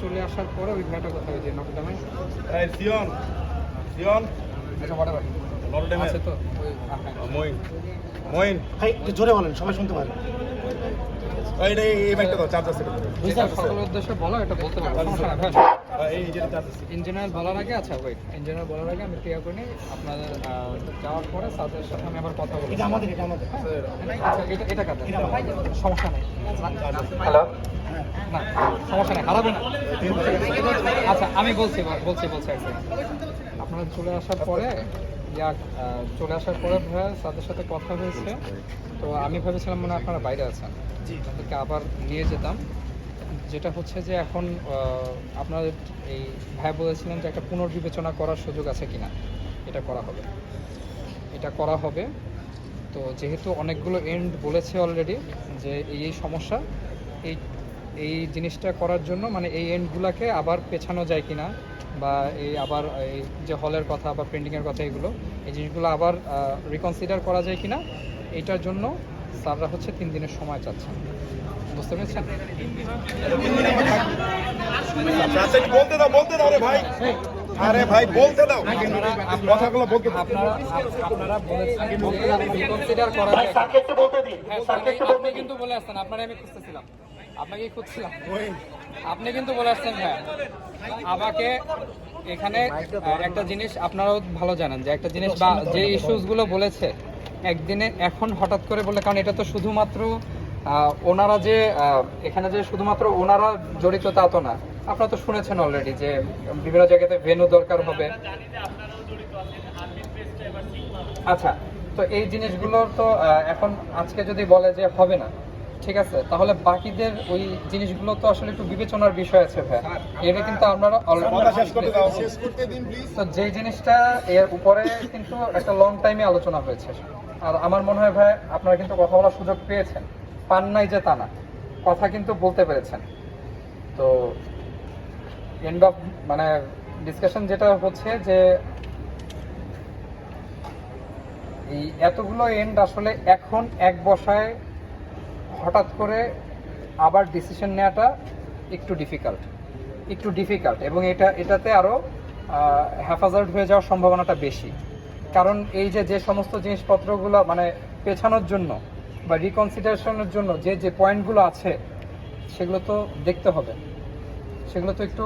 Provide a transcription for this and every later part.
চলে আসার পরে ওই ভাইটা কোথায় হয়েছে নকডামে এই সিয়ন সিয়ন। আচ্ছা বড় ভাই আছে তো মইন মইন ভাই একটু জোরে বলেন সবাই শুনতে পারে এই দাও চার্জ আছে উদ্দেশ্যে বলো এটা বলতে এই চার্জ আছে। ইঞ্জিনিয়ার বলার আগে আচ্ছা ওয়েট ইঞ্জিনিয়ার বলার আগে আমি ক্লিয়ার করে নিই। আপনাদের যাওয়ার পরে স্যারদের সাথে আমি আবার কথা বলব এটা আমাদের এটা আমাদের। আচ্ছা এটা এটা কাদের? সমস্যা নেই। হ্যালো না সমস্যা নেই হারাবে না। আচ্ছা আমি বলছি বলছি বলছি। আপনারা চলে আসার পরে ইয়া চলে আসার পরে ভাইয়া তাদের সাথে কথা হয়েছে। তো আমি ভেবেছিলাম মনে হয় আপনারা বাইরে আছেন। জি। তাদেরকে আবার নিয়ে যেতাম। যেটা হচ্ছে যে এখন আপনার এই ভাই বলেছিলেন যে একটা পুনর্বিবেচনা করার সুযোগ আছে কিনা। এটা করা হবে। এটা করা হবে। তো যেহেতু অনেকগুলো এন্ড বলেছে অলরেডি যে এই এই সমস্যা এই এই জিনিসটা করার জন্য মানে এই এন্ডগুলোকে আবার পেছানো যায় কিনা বা এই আবার এই যে হলের কথা বা প্রিন্টিংয়ের কথা এগুলো এই জিনিসগুলো আবার রিকনসিডার করা যায় কিনা এইটার জন্য স্যাররা হচ্ছে তিন দিনের সময় চাচ্ছেন। বুঝতে পেরেছেন? বলতে দাও বলতে দাও রে ভাই। আরে ভাই বলতে দাও। কথাগুলো বলতে আপনারা আপনারা বলেছেন। রিকনসিডার করা বলতে দিন। হ্যাঁ, বলতে কিন্তু বলে আসছেন আপনারা আমি খুঁজতেছিলাম। আপনাকেই খুঁজছিলাম। আপনি কিন্তু বলে আসছেন হ্যাঁ। আমাকে এখানে একটা জিনিস আপনারাও ভালো জানেন যে একটা জিনিস বা যে ইস্যুসগুলো বলেছে একদিনে এখন হঠাৎ করে বলে কারণ এটা তো শুধুমাত্র ওনারা যে এখানে যে শুধুমাত্র ওনারা জড়িত তা তো না। আপনারা তো শুনেছেন অলরেডি যে বিভিন্ন জায়গাতে ভেনু দরকার হবে। আচ্ছা তো এই জিনিসগুলোর তো এখন আজকে যদি বলে যে হবে না ঠিক আছে তাহলে বাকিদের ওই জিনিসগুলো তো আসলে একটু বিবেচনার বিষয় আছে ভাই। এটা কিন্তু আপনারা কথা শেষ করতে দাও। শেষ করতে দিন প্লিজ তো যে জিনিসটা এর উপরে কিন্তু একটা লং টাইমে আলোচনা হয়েছে। আর আমার মনে হয় ভাই আপনারা কিন্তু কথা বলার সুযোগ পেয়েছেন। পান নাই যে তা না। কথা কিন্তু বলতে পেরেছেন। তো এন্ড অফ মানে ডিসকাশন যেটা হচ্ছে যে এই এতগুলো এন্ড আসলে এখন এক বসায় হঠাৎ করে আবার ডিসিশন নেওয়াটা একটু ডিফিকাল্ট একটু ডিফিকাল্ট এবং এটা, এটাতে আরও হ্যাফাজার্ড হয়ে যাওয়ার সম্ভাবনাটা বেশি। কারণ এই যে যে সমস্ত জিনিসপত্রগুলো মানে পেছানোর জন্য বা রিকনসিডারেশনের জন্য যে যে পয়েন্টগুলো আছে, সেগুলো তো দেখতে হবে। সেগুলো তো একটু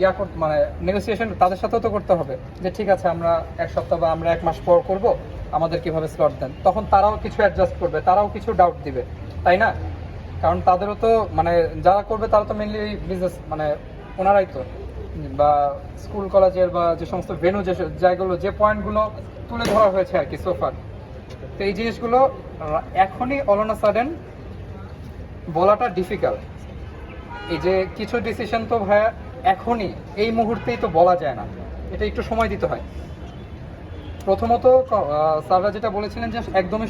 ইয়া করতে মানে নেগোসিয়েশন তাদের সাথেও তো করতে হবে যে, ঠিক আছে, আমরা এক সপ্তাহ বা আমরা এক মাস পর করব আমাদের কীভাবে স্লট দেন। তখন তারাও কিছু অ্যাডজাস্ট করবে, তারাও কিছু ডাউট দিবে। তাই না? কারণ তাদেরও তো মানে যারা করবে তারা তো মেনলি বিজনেস মানে ওনারাই তো। বা স্কুল কলেজের বা যে সমস্ত ভেনু যে জায়গাগুলো, যে পয়েন্টগুলো তুলে ধরা হয়েছে আর কি সোফার তো এই জিনিসগুলো এখনই অলনা সাডেন বলাটা ডিফিকাল্ট এই যে কিছু ডিসিশন তো ভাইয়া এখনই, এই মুহূর্তেই তো বলা যায় না। এটা একটু সময় দিতে হয়। প্রথমত স্যাররা যেটা বলেছিলেন যে একদমই